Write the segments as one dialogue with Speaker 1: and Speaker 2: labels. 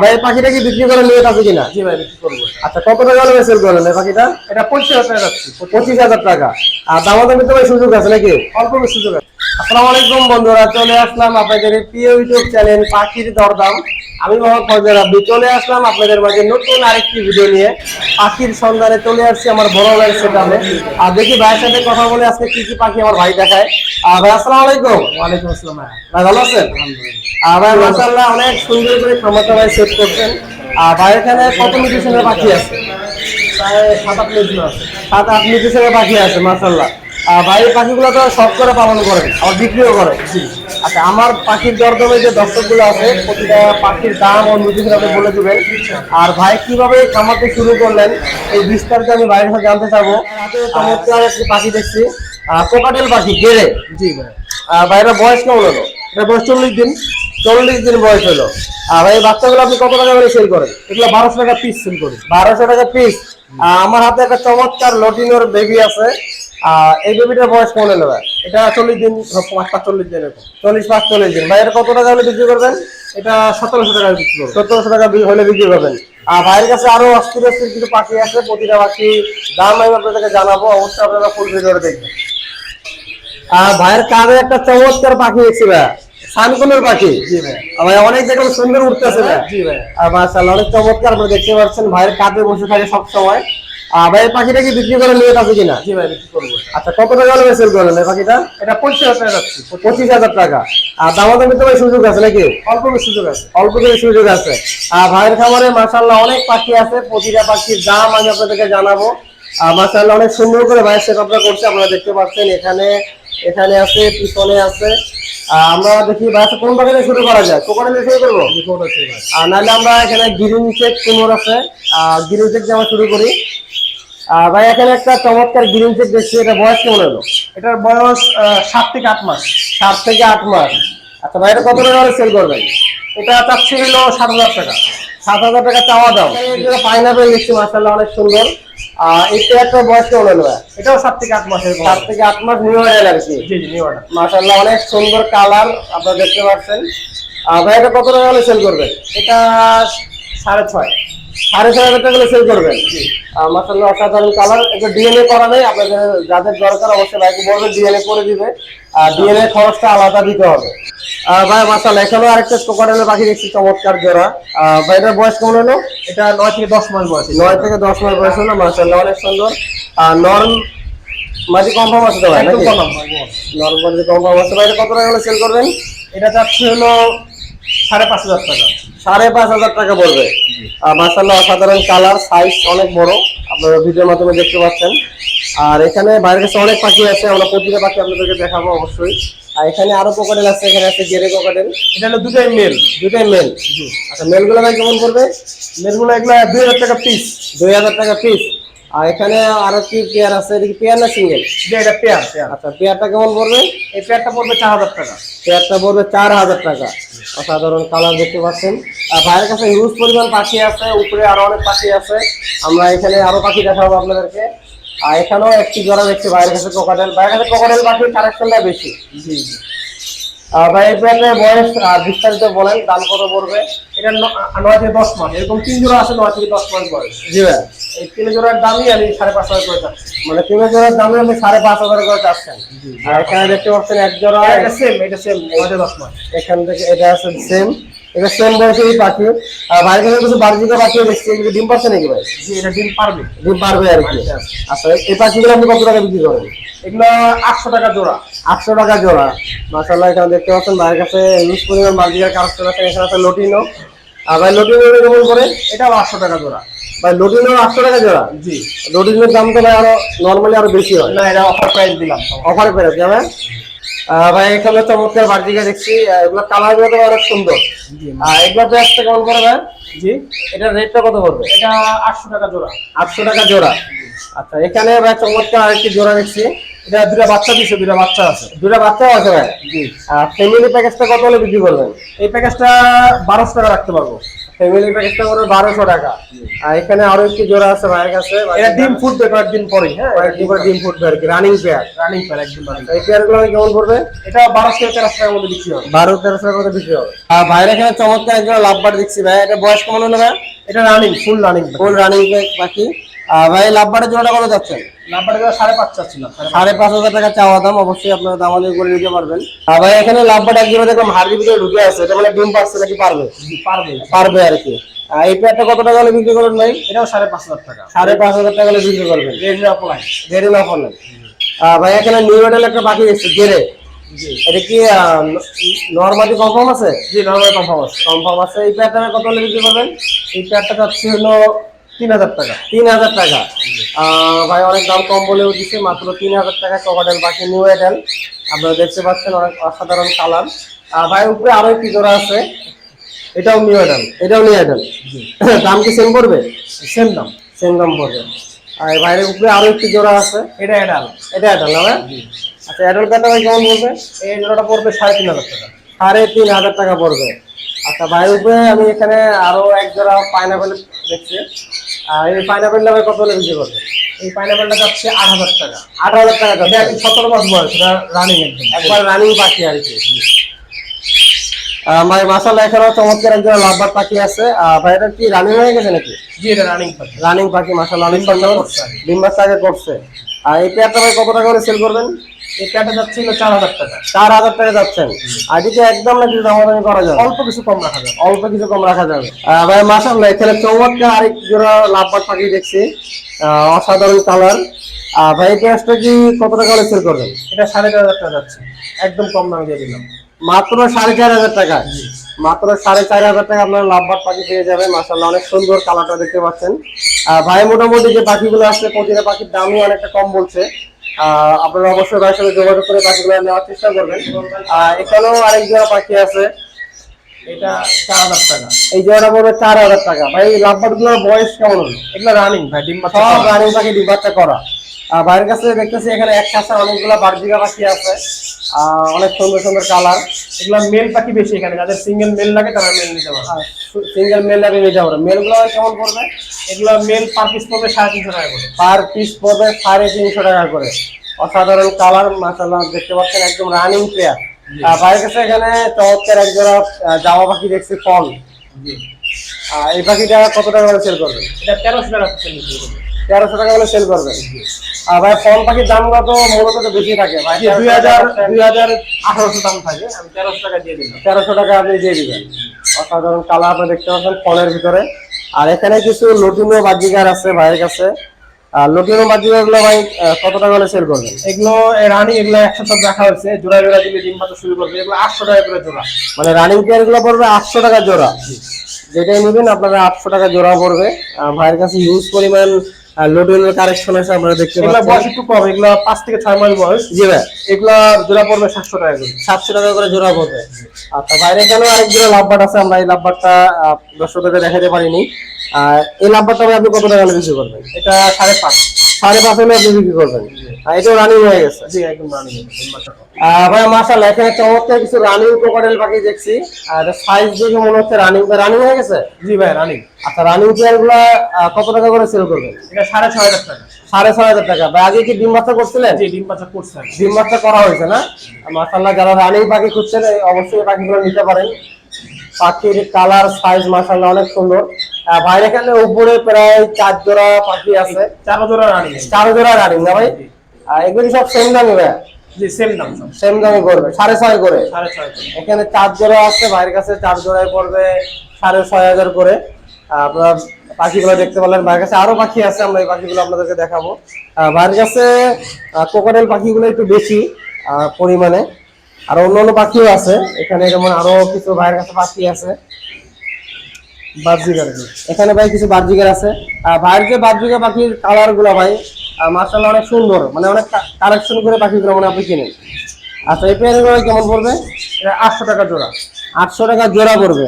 Speaker 1: ভাই এই পাখিটা কি বিক্রি করে নিয়ে আছে কিনা?
Speaker 2: জি ভাই বিক্রি করব।
Speaker 1: আচ্ছা কত টাকা হলে সেল করলেন এই পাখিটা?
Speaker 2: এটা পঁচিশ হাজার টাকা
Speaker 1: পঁচিশ হাজার টাকা। আর দামাদামি তো ভাই সুযোগ আছে নাকি?
Speaker 2: অল্প সুযোগ আছে।
Speaker 1: আসসালামু আলাইকুম বন্ধুরা চলে আসলাম আপনাদের এই প্রিয় ইউটিউব চ্যানেল পাখির দরদাম। আমি মোহাম্মদ ফজল আব্দি চলে আসলাম আপনাদের মাঝে নতুন আরেকটি ভিডিও নিয়ে। পাখির সন্ধানে চলে আসছি আমার বড় ভাইয়ের সেটামে আর দেখি ভাইয়ের সাথে কথা বলে আজকে কি কি পাখি আমার ভাই দেখায়। আর ভাই আসসালামু আলাইকুম।
Speaker 2: ওয়ালাইকুম আসসালাম ভাই।
Speaker 1: ভাই ভালো আছেন? আর ভাই মাশাআল্লাহ অনেক সুন্দর করে ক্ষমতা ভাই সেট করছেন। আর ভাই এখানে কত মিউটেশনের পাখি আছে?
Speaker 2: প্রায় সাত আট আছে।
Speaker 1: সাত আট মিউটেশনের পাখি আছে মাশাআল্লাহ। আর ভাই এই পাখিগুলো তো শখ করে পালন করে আবার বিক্রিও করে। আচ্ছা আমার পাখির দরদমে যে দর্শকগুলো আছে প্রতিটা পাখির দাম ও আপনি বলে দিবেন। আর ভাই কীভাবে খামারটি শুরু করলেন এই বিস্তারিত আমি ভাইয়ের সাথে জানতে চাবো। চমৎকার একটি পাখি দেখছি। কোকাটেল পাখি গেড়ে।
Speaker 2: জি ভাই।
Speaker 1: আর ভাইয়ের বয়স কেমন হলো? এটা বয়স চল্লিশ দিন। চল্লিশ দিন বয়স হলো। আর এই বাচ্চাগুলো আপনি কত টাকা করে সেল করেন?
Speaker 2: এগুলো বারোশো টাকা পিস সেল করি।
Speaker 1: বারোশো টাকা পিস। আমার হাতে একটা চমৎকার লটিনোর বেবি আছে। আহ, এই বেবিটার বয়স হলো ভাই?
Speaker 2: এটা চল্লিশ দিন পাঁচ পাঁচ চল্লিশ দিন এরকম।
Speaker 1: চল্লিশ পাঁচ চল্লিশ দিন। ভাই এটা কত টাকা হলে বিক্রি করবেন?
Speaker 2: এটা সতেরোশো টাকা বিক্রি করব
Speaker 1: সত্তরশো টাকা হলে বিক্রি করবেন। আর ভাইয়ের কাছে আরও অস্থির অস্থির কিছু পাখি আছে? প্রতিটা পাখি দাম আমি আপনাদেরকে জানাব অবশ্যই আপনারা ফুল ভিডিওটা দেখবেন। আর ভাইয়ের কাঁধে একটা চমৎকার পাখি দেখছি ভাই। সানকুনের পাখি।
Speaker 2: জি ভাই।
Speaker 1: ভাই অনেক দেখলাম সুন্দর উঠতেছে ভাই
Speaker 2: জি ভাই।
Speaker 1: আর মাশাআল্লাহ অনেক চমৎকার আপনারা দেখতে পাচ্ছেন। ভাইয়ের কাঁধে বসে থাকে সব সময় আর ভাই পাখিটা কি বিক্রি করে নিয়ে আছে কিনা?
Speaker 2: জি ভাই বিক্রি করব।
Speaker 1: আচ্ছা কত টাকা হলে সেল করলেন এই পাখিটা?
Speaker 2: এটা পঁচিশ হাজার টাকা যাচ্ছে।
Speaker 1: পঁচিশ হাজার টাকা। আর দামাদামি তো ভাই সুযোগ আছে নাকি?
Speaker 2: অল্প সুযোগ আছে।
Speaker 1: অল্প কিছু সুযোগ আছে। আর ভাইয়ের খামারে মাশাআল্লাহ অনেক পাখি আছে প্রতিটা পাখির দাম আমি আপনাদেরকে জানাব। আর মাশাআল্লাহ অনেক সুন্দর করে ভাইয়ের সেট আপটা করছে আপনারা দেখতে পাচ্ছেন এখানে এখানে আছে পিছনে আছে। আমরা দেখি ভাই কোন পাখিতে শুরু করা যায়? কোকানে দিয়ে শুরু করব? আর নাহলে আমরা এখানে গ্রিন চেক কুমোর আছে। আর গ্রিন চেক দিয়ে আমরা শুরু করি। আর ভাই এখানে একটা চমৎকার গ্রিন চেক দেখছি এটা বয়স কেমন হলো?
Speaker 2: এটার বয়স সাত থেকে আট মাস।
Speaker 1: সাত থেকে আট মাস। আচ্ছা ভাই এটা কত টাকা সেল করবেন?
Speaker 2: এটা চাচ্ছি হলো সাত হাজার টাকা।
Speaker 1: সাত হাজার টাকা চাওয়া দাম পাইনাপেল দেখছি মাসাল্লাহ অনেক সুন্দর। আর এই পেয়ারটার বয়স কেমন হলো ভাই?
Speaker 2: এটাও সাত থেকে আট মাসের
Speaker 1: সাত থেকে আট মাস নিউ হয়ে আর কি?
Speaker 2: জি জি নিউ অর্ডার
Speaker 1: মাসাল্লাহ অনেক সুন্দর কালার আপনারা দেখতে পাচ্ছেন। আর ভাই এটা কত টাকা সেল করবেন?
Speaker 2: এটা সাড়ে ছয়।
Speaker 1: সাড়ে ছয় হাজার টাকা সেল করবেন। মাসাল্লাহ অসাধারণ কালার এটা ডিএনএ করা নেই আপনাদের যাদের দরকার অবশ্যই ভাইকে বলবেন ডিএনএ করে দিবে। আর ডিএনএ খরচটা আলাদা দিতে হবে। ভাই মাসাল্লাহ এখানেও আরেকটা কোকারেলের পাখি দেখছি চমৎকার জোড়া। ভাই এটার বয়স কেমন হলো?
Speaker 2: এটা নয় থেকে দশ মাস বয়স
Speaker 1: নয় থেকে দশ মাস বয়স হলো মাসাল্লাহ অনেক সুন্দর। আর নরম মাঝে কনফার্ম আছে তো ভাই নাকি? নরম মাঝে কনফার্ম আছে। ভাই এটা কত টাকা সেল করবেন?
Speaker 2: এটা যাচ্ছে হলো সাড়ে পাঁচ হাজার টাকা।
Speaker 1: সাড়ে পাঁচ হাজার টাকা পড়বে আর মাসাল্লাহ অসাধারণ কালার সাইজ অনেক বড়। আপনারা ভিডিওর মাধ্যমে দেখতে পাচ্ছেন। আর এখানে বাইরের কাছে অনেক পাখি আছে আমরা প্রতিটা পাখি আপনাদেরকে দেখাবো অবশ্যই। আর এখানে আরও কোকাটেল আছে এখানে আছে গেরে কোকাটেল
Speaker 2: এটা হলো দুটাই মেল
Speaker 1: দুটাই মেল আচ্ছা মেলগুলো ভাই কেমন পড়বে?
Speaker 2: মেলগুলো এগুলো দুই হাজার টাকা পিস
Speaker 1: দুই হাজার টাকা পিস আর এখানে আরও কি পেয়ার আছে? এটা কি পেয়ার না সিঙ্গেল
Speaker 2: এটা পেয়ার পেয়ার
Speaker 1: আচ্ছা পেয়ারটা কেমন পড়বে?
Speaker 2: এই পেয়ারটা পড়বে চার হাজার টাকা।
Speaker 1: পেয়ারটা পড়বে চার হাজার টাকা। অসাধারণ কালার দেখতে পাচ্ছেন। আর ভাইয়ের কাছে হিউজ পরিমাণ পাখি আছে, উপরে আরও অনেক পাখি আছে। আমরা এখানে আরও পাখি দেখাবো আপনাদেরকে। আর এখানেও একটি জোড়া দেখছি, ভাইয়ের কাছে কোকাটেল ভাইয়ের কাছে কোকাটেল পাখির কালেকশনটা বেশি।
Speaker 2: জি জি।
Speaker 1: ভাই এই পেয়ারের বয়স বিস্তারিত বলেন দাম কত পড়বে?
Speaker 2: এটা নয় থেকে দশ মাস এরকম তিন জোড়া আছে নয় থেকে দশ মাস বয়স।
Speaker 1: জি ভাই।
Speaker 2: এই তিন জোড়ার দামই আমি সাড়ে পাঁচ হাজার করে যাচ্ছি
Speaker 1: মানে তিন জোড়ার দামে আপনি সাড়ে পাঁচ হাজার করে চাচ্ছেন আর এখানে দেখতে পাচ্ছেন এক জোড়া
Speaker 2: এটা সেম এটা সেম নয় থেকে দশ মাস।
Speaker 1: এখান থেকে এটা আছে সেম এটা সেম বয়সেরই পাখি। আর ভাইয়ের কাছে কিছু বার্জিকা পাখিও দেখছি এগুলো ডিম পাচ্ছে নাকি ভাই?
Speaker 2: জি এটা ডিম পারবে।
Speaker 1: ডিম পারবে আর কি। আচ্ছা এই পাখিগুলো আপনি কত টাকা বিক্রি করেন?
Speaker 2: এগুলো আটশো টাকা জোড়া।
Speaker 1: আটশো টাকা জোড়া। মাসাল্লাহ এখানে দেখতে পাচ্ছেন ভাইয়ের কাছে ইউজ পরিমাণ বার্জিকার কালেকশন আছে এখানে আছে লটিনো। আর ভাই লটিনো কেমন করে?
Speaker 2: এটাও আটশো টাকা জোড়া।
Speaker 1: ভাই লটিনো আটশো টাকা জোড়া?
Speaker 2: জি।
Speaker 1: লটিনোর দাম তো ভাই আরও নর্মালি আরও বেশি হয়।
Speaker 2: না এটা অফার প্রাইস দিলাম।
Speaker 1: অফারে যাবে হ্যাঁ ভাই এখানে চমৎকার বার্জিকা দেখছি। এগুলো কালারগুলো তো অনেক সুন্দর।
Speaker 2: জি
Speaker 1: আর এগুলো প্রাইসটা কেমন করে ভাই?
Speaker 2: জি।
Speaker 1: এটার রেটটা কত পড়বে?
Speaker 2: এটা আটশো টাকা জোড়া।
Speaker 1: আটশো টাকা জোড়া। আচ্ছা এখানে ভাই চমৎকার আরেকটি জোড়া দেখছি।
Speaker 2: এটা দুটা বাচ্চা দিছে দুটা বাচ্চা আছে।
Speaker 1: দুটা বাচ্চাও আছে ভাই?
Speaker 2: জি।
Speaker 1: ফ্যামিলি প্যাকেজটা কত হলে বিক্রি করবেন?
Speaker 2: এই প্যাকেজটা বারোশো টাকা রাখতে পারব।
Speaker 1: ফ্যামিলি প্যাকেজটা বারোশো টাকা। আর এখানে আরও একটি জোড়া আছে ভাইয়ের কাছে।
Speaker 2: এটা ডিম ফুটবে কয়েকদিন পরেই হ্যাঁ?
Speaker 1: কয়েকটি করে ডিম ফুটবে আর কি রানিং পেয়ার
Speaker 2: রানিং প্যার একদম
Speaker 1: এই কেমন পড়বে?
Speaker 2: এটা বারোশো তেরোশো টাকার মধ্যে বিক্রি হবে।
Speaker 1: বারো তেরোশো টাকা করে বিক্রি হবে। আর ভাইয়ের এখানে চমৎকার একজন লাভবার দেখছি ভাই এটা বয়স কেমন হলো ভাই?
Speaker 2: এটা running full running
Speaker 1: full running বাকি? আর ভাই লাভবারের জোড়াটা কত যাচ্ছেন
Speaker 2: নাম্বারটা সাড়ে পাঁচ চাচ্ছিলাম সাড়ে পাঁচ।
Speaker 1: হাজার টাকা চাওয়া দাম অবশ্যই আপনারা করে নিতে পারবেন। আর ভাই এখানে লাভবাট এক জোড়া দেখলাম হাড়ির ভিতরে ঢুকে আছে এটা মানে ডিম পাচ্ছে নাকি পারবে?
Speaker 2: পারবে।
Speaker 1: পারবে আর কি। এই কত টাকা হলে বিক্রি করবেন ভাই?
Speaker 2: এটাও সাড়ে পাঁচ হাজার টাকা।
Speaker 1: সাড়ে পাঁচ হাজার টাকা হলে বিক্রি করবেন। ভাই এখানে নিউ মডেল একটা বাকি এটা কি নর্মালি কনফার্ম আছে?
Speaker 2: জি নর্মাল কনফার্ম আছে।
Speaker 1: কনফার্ম আছে। এই কত হলে বিক্রি করবেন?
Speaker 2: এই যাচ্ছে হলো তিন হাজার টাকা।
Speaker 1: তিন হাজার টাকা ভাই অনেক দাম কম বলেও দিচ্ছে মাত্র তিন হাজার টাকা কভারেল বাকি নিউ এডেল আপনারা দেখতে পাচ্ছেন অনেক অসাধারণ কালার ভাই উপরে আরও একটি জোড়া আছে।
Speaker 2: এটাও নিউ এডাল
Speaker 1: এটাও নিউ এডেল দাম কি সেম পড়বে?
Speaker 2: সেম দাম।
Speaker 1: সেম দাম পড়বে। আর বাইরের উপরে আরও একটি জোড়া আছে।
Speaker 2: এটা এডাল
Speaker 1: এটা এডেল না ভাই? আচ্ছা এডেল প্যাটা ভাই কেমন পড়বে
Speaker 2: এই জোড়াটা পড়বে সাড়ে তিন হাজার টাকা।
Speaker 1: সাড়ে তিন হাজার টাকা পড়বে। আচ্ছা বাইরের উপরে আমি এখানে আরও এক জোড়া পাইনাপেল দেখছি। আর এই পাইনাপেলটা ভাই কত হলে বিক্রি করবে?
Speaker 2: এই পাইনাপেলটা যাচ্ছে আট হাজার টাকা।
Speaker 1: আট হাজার টাকা যাচ্ছে।
Speaker 2: সতেরো মাস বয়স এটা রানিং একদম।
Speaker 1: একবার রানিং পাখি আর কি। ভাই মাসাল্লাহ এখানেও চমৎকার একজন লাভবার পাখি আছে। ভাই এটা কি রানিং হয়ে গেছে নাকি?
Speaker 2: জি এটা রানিং পাখি।
Speaker 1: রানিং পাখি মাসাল্লাহ অনেক
Speaker 2: ডিম বাচ্চা করছে। আগে।
Speaker 1: আগে করছে। আর এই পেয়ারটা ভাই কত টাকা করে সেল করবেন?
Speaker 2: এই যাচ্ছে হলো চার হাজার টাকা।
Speaker 1: চার হাজার টাকা যাচ্ছেন। আর এদিকে একদম দামাদামি করা যাবে?
Speaker 2: অল্প কিছু কম রাখা যাবে।
Speaker 1: অল্প কিছু কম রাখা যাবে। ভাই মাসাল্লাহ এখানে আরেক জোড়া লাভবার পাখি দেখছি। অসাধারণ কালার। ভাই এই পেঁয়াজটা কি কত টাকা সেল করবেন?
Speaker 2: এটা সাড়ে চার হাজার টাকা যাচ্ছে। একদম কম দামে দিয়ে দিলাম।
Speaker 1: মাত্র সাড়ে চার হাজার টাকা। মাত্র সাড়ে চার হাজার টাকা আপনার লাভবার পাখি পেয়ে যাবেন। মাসাল্লাহ অনেক সুন্দর কালারটা দেখতে পাচ্ছেন। ভাই মোটামুটি যে পাখিগুলো আসছে প্রতিটা পাখির দামই অনেকটা কম বলছে। আপনারা অবশ্যই তার সাথে যোগাযোগ করে পাখিগুলো নেওয়ার চেষ্টা করবেন। আর এখানেও আরেক জোড়া পাখি আছে।
Speaker 2: এটা চার হাজার টাকা।
Speaker 1: এই জোড়াটা পড়বে চার হাজার টাকা। ভাই লাভবারগুলোর বয়স কেমন হলো
Speaker 2: এগুলো রানিং ভাই ডিম বাচ্চা
Speaker 1: সব রানিং পাখি ডিবাচ্চা করা। বাইরের কাছে দেখতেছি এখানে এক কাছে অনেকগুলো বার্জিকা পাখি আছে। অনেক সুন্দর সুন্দর কালার।
Speaker 2: এগুলো মেল পাখি বেশি এখানে যাদের সিঙ্গেল মেল লাগে তারা মেল নিতে পারে
Speaker 1: সিঙ্গেল মেল লাগে নিতে পারে মেলগুলো কেমন পড়বে?
Speaker 2: এগুলো মেল পার পিস পড়বে সাড়ে তিনশো টাকা করে।
Speaker 1: পার পিস পড়বে সাড়ে তিনশো টাকা করে। অসাধারণ কালার মাসাল্লাহ দেখতে পাচ্ছেন একদম রানিং প্লেয়ার বাইরের কাছে এখানে চমৎকার এক জোড়া আহ, জামা পাখি দেখছি ফল। এই পাখিটা কত টাকা করে সেল করবে
Speaker 2: এটা তেরোশো টাকা নিতে হবে
Speaker 1: তেরোশো টাকা করে সেল করবেন আর ভাই ফল পাখির দামগুলো তো মূলত তো বেশি থাকে। ভাই
Speaker 2: দুই হাজার দুই হাজার আঠারোশো দাম থাকে। আমি তেরোশো টাকা দিয়ে দিলাম।
Speaker 1: তেরোশো টাকা আপনি দিয়ে দিবেন। অসাধারণ কালার আপনি দেখতে পাচ্ছেন ফলের ভিতরে। আর এখানে কিছু লটিনো বাজিকার আছে ভাইয়ের কাছে। আর লটিনো বাজিকারগুলো ভাই কত টাকা করে সেল করবেন?
Speaker 2: এগুলো রানি এগুলো একশো সব রাখা হয়েছে। জোড়া জোড়া দিলে ডিম পাতা শুরু করবে। এগুলো আটশো টাকা করে জোড়া।
Speaker 1: মানে রানিং পেয়ারগুলো পড়বে আটশো টাকা জোড়া। যেটাই নেবেন আপনারা আটশো টাকা জোড়া পড়বে। ভাইয়ের কাছে ইউজ পরিমাণ লটিনোর কারেকশন আছে আমরা দেখতে
Speaker 2: এগুলো বয়স একটু কম এগুলো পাঁচ থেকে ছয় মাস বয়স।
Speaker 1: জি ভাই।
Speaker 2: এগুলো জোড়া পড়বে সাতশো টাকা করে।
Speaker 1: সাতশো টাকা করে জোড়া পড়বে। আচ্ছা বাইরে কেন আরেক জোড়া লাভবাট আছে আমরা এই লাভবাটটা দর্শকদের দেখাতে পারিনি। আর এই লাভবাটটা আপনি কত টাকা বিক্রি করবেন?
Speaker 2: এটা সাড়ে পাঁচ।
Speaker 1: সাড়ে পাঁচ হলে আপনি বিক্রি করবেন। আর এটাও রানিং হয়ে গেছে।
Speaker 2: জি একদম রানি
Speaker 1: ভাই মাশাআল্লাহ এখানে চমৎকার কিছু রানিং ক্রোকোডাইল পাখি দেখছি। আর সাইজ দেখে মনে হচ্ছে রানিং রানিং হয়ে গেছে?
Speaker 2: জি ভাই রানি
Speaker 1: আচ্ছা রানিং চেয়ারগুলা কত টাকা করে সেল করবেন?
Speaker 2: এটা সাড়ে ছয় হাজার টাকা।
Speaker 1: সাড়ে ছয় হাজার টাকা। ভাই আগে কি ডিম বাচ্চা করছিলেন?
Speaker 2: জি ডিম বাচ্চা করছে আমি।
Speaker 1: ডিম বাচ্চা করা হয়েছে না? মাশাআল্লাহ যারা রানিং পাখি খুঁজছেন অবশ্যই পাখিগুলো নিতে পারেন। পাখির কালার সাইজ মাশাআল্লাহ অনেক সুন্দর। ভাইয়ের এখানে উপরে প্রায় চার জোড়া পাখি আছে।
Speaker 2: চার জোড়া রানি।
Speaker 1: চার জোড়া রানিং না ভাই? এগুলি সব সেম দামে ভাই?
Speaker 2: জি সেম দাম
Speaker 1: সেম দামে করবে সাড়ে ছয় করে। এখানে চার জোড়া আছে ভাইয়ের কাছে চার জোড়ায় পড়বে সাড়ে ছয় হাজার করে। আপনারা পাখিগুলো দেখতে পারলেন ভাইয়ের কাছে আরও পাখি আছে আমরা এই পাখিগুলো আপনাদেরকে দেখাবো। ভাইয়ের কাছে কোকারেল পাখিগুলো একটু বেশি আহ, পরিমাণে। আর অন্য অন্য পাখিও আছে এখানে যেমন আরও কিছু ভাইয়ের কাছে পাখি আছে।
Speaker 2: বাজিগার
Speaker 1: এখানে ভাই কিছু বার্জিকের আছে। আর ভাইয়ের যে বার্জিকা পাখির কালারগুলো ভাই মার্শাল্লাহ অনেক সুন্দর। মানে অনেক কালেকশন করে পাখিগুলো মানে আপনি কিনেন। আচ্ছা এই পেয়ারগুলো কেমন পড়বে?
Speaker 2: এটা আটশো টাকা জোড়া।
Speaker 1: আটশো টাকা জোড়া পড়বে।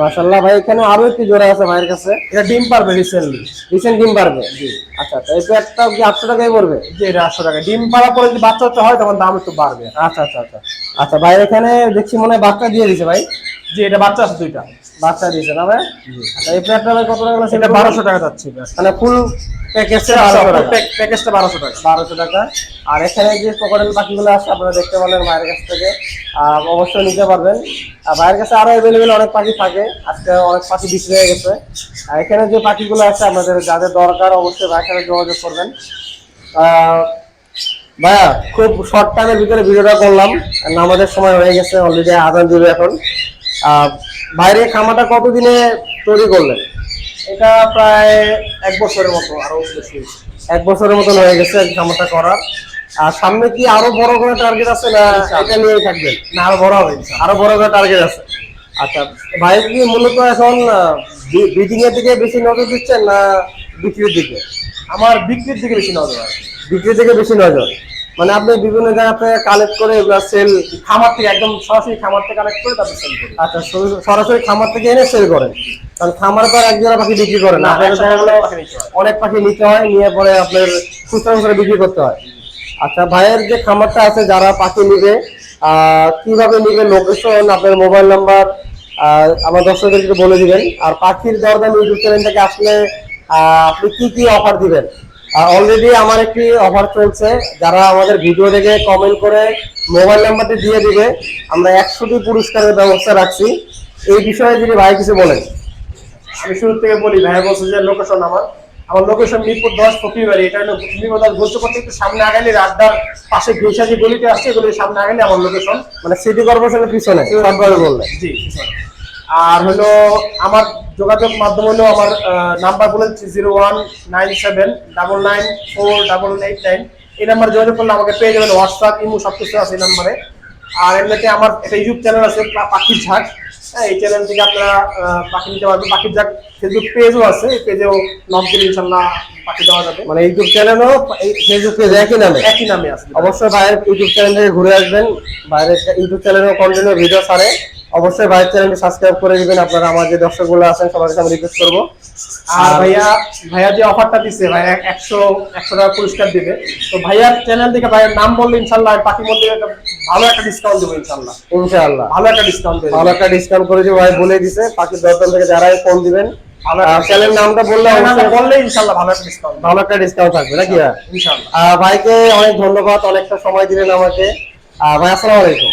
Speaker 1: মাশাল্লাহ ভাই এখানে আরও একটি জোড়া আছে ভাইয়ের কাছে।
Speaker 2: এটা ডিম পারবে রিসেন্টলি
Speaker 1: রিসেন্ট ডিম পারবে? আচ্ছা আচ্ছা এই পেয়ারটা কি আটশো টাকায় পড়বে?
Speaker 2: যে এটা আটশো টাকা ডিম পাড়া পরে যদি বাচ্চা বাচ্চা হয় তখন দাম একটু বাড়বে।
Speaker 1: আচ্ছা আচ্ছা আচ্ছা। আচ্ছা ভাই এখানে দেখছি মনে হয় বাচ্চা দিয়ে দিছে ভাই।
Speaker 2: যে এটা বাচ্চা আছে দুইটা।
Speaker 1: বাচ্চা দিয়েছে না ভাই? আচ্ছা এই ভাই কত টাকা
Speaker 2: এটা বারোশো টাকা যাচ্ছে
Speaker 1: মানে ফুল প্যাকেজটা বারোশো টাকা।
Speaker 2: প্যাকেজটা টাকা।
Speaker 1: আর এখানে যে আছে আপনারা দেখতে কাছ থেকে। অবশ্যই নিতে পারবেন। আর কাছে আরও অনেক পাখি থাকে। আজকে অনেক পাখি বিক্রি হয়ে গেছে। আর এখানে যে পাখিগুলো আছে আপনাদের যাদের দরকার অবশ্যই ভাইয়ের সাথে যোগাযোগ করবেন। ভাইয়া খুব শর্ট টাইমের ভিতরে ভিডিওটা করলাম। আর আমাদের সময় হয়ে গেছে অলরেডি আদান দিবে এখন। বাইরে খামাটা কতদিনে তৈরি করলেন?
Speaker 2: এটা প্রায় এক বছরের মতো আরও বেশি
Speaker 1: এক বছরের মতন হয়ে গেছে এই খামারটা করার। আর সামনে কি আরও বড় করে টার্গেট আছে না এটা নিয়েই থাকবেন?
Speaker 2: না আরও বড় হবে।
Speaker 1: আরও বড় করে টার্গেট আছে? আচ্ছা ভাই কি মূলত এখন ব্রিডিং এর দিকে বেশি নজর দিচ্ছেন না বিক্রির দিকে?
Speaker 2: আমার বিক্রির দিকে বেশি নজর আছে।
Speaker 1: বিক্রির দিকে বেশি নজর? মানে আপনি বিভিন্ন জায়গাতে কালেক্ট করে এগুলা সেল
Speaker 2: খামার থেকে একদম সরাসরি খামার থেকে কালেক্ট করে তারপর সেল করি
Speaker 1: আচ্ছা সরাসরি খামার থেকে এনে সেল করেন। কারণ খামার পর এক জোড়া পাখি বিক্রি করেন
Speaker 2: অনেক পাখি নিতে হয়।
Speaker 1: নিয়ে পরে আপনার খুচরা করে বিক্রি করতে হয়। আচ্ছা ভাইয়ের যে খামারটা আছে যারা পাখি নিবে কীভাবে নিবে লোকেশন আপনার মোবাইল নাম্বার আমার দর্শকদের একটু বলে দিবেন। আর পাখির দরদাম ইউটিউব চ্যানেল থেকে আসলে আপনি কি কি অফার দিবেন? অলরেডি আমার একটি অফার চলছে। যারা আমাদের ভিডিও দেখে কমেন্ট করে মোবাইল নাম্বারটি দিয়ে দিবে আমরা একশোটি পুরস্কারের ব্যবস্থা রাখছি। এই বিষয়ে যদি ভাই কিছু বলেন।
Speaker 2: আমি শুরু থেকে বলি ভাই বলছে যে লোকেশন আমার। আমার লোকেশন মিরপুর দশ ফকিরবাড়ি এটা হলো মিরপুর করতে একটু সামনে আগালে রাস্তার পাশে ঘেসা যে গলিতে আসছে গলির সামনে আগালে আমার লোকেশন
Speaker 1: মানে সিটি কর্পোরেশনের পিছনে বললেন
Speaker 2: জি। আর হলো আমার যোগাযোগ মাধ্যম হলো আমার নাম্বার বলেন zero one nine seven double nine four double eight nine. এই নাম্বার যোগাযোগ করলে আমাকে পেয়ে যাবেন হোয়াটসঅ্যাপ ইমো সব কিছু আছে এই নাম্বারে। আর এমনিতে আমার একটা ইউটিউব চ্যানেল আছে পাখির ঝাঁক। হ্যাঁ এই চ্যানেল থেকে আপনারা পাখি নিতে পারবেন। পাখির ঝাঁক ফেসবুক পেজও আছে। এই পেজেও নক দিলে ইনশাল্লাহ পাখি দেওয়া যাবে।
Speaker 1: মানে ইউটিউব চ্যানেলও ফেসবুক পেজ একই নামে?
Speaker 2: একই নামে আছে।
Speaker 1: অবশ্যই ভাইয়ের ইউটিউব চ্যানেল থেকে ঘুরে আসবেন। বাইরের ইউটিউব চ্যানেলেও কন্টিনিউ ভিডিও ছাড়ে। অবশ্যই ভাইয়ের চ্যানেলটি সাবস্ক্রাইব করে দিবেন। আপনারা আমার যে দর্শকগুলো আছেন সবার কাছে আমি রিকোয়েস্ট করব।
Speaker 2: আর ভাইয়া ভাইয়া যে অফারটা দিচ্ছে ভাইয়া একশো একশো টাকা পুরস্কার দিবে। তো ভাইয়ার চ্যানেল থেকে ভাইয়ার নাম বললে ইনশাল্লাহ পাখির মধ্যে ভালো একটা ডিসকাউন্ট দেবো ইনশাল্লাহ।
Speaker 1: ইনশাআল্লাহ।
Speaker 2: ভালো একটা ডিসকাউন্ট দেবো।
Speaker 1: ভালো একটা ডিসকাউন্ট করে যে ভাই বলে দিছে পাখির দরদাম থেকে যারাই ফোন দিবেন চ্যানেল নামটা বললে অবশ্যই
Speaker 2: বললে ইনশাল্লাহ ভালো একটা ডিসকাউন্ট
Speaker 1: ভালো একটা ডিসকাউন্ট থাকবে নাকি ভাই?
Speaker 2: ইনশাল্লাহ
Speaker 1: আহ, ভাইকে অনেক ধন্যবাদ অনেকটা সময় দিলেন আমাকে। ভাই আসসালামু আলাইকুম।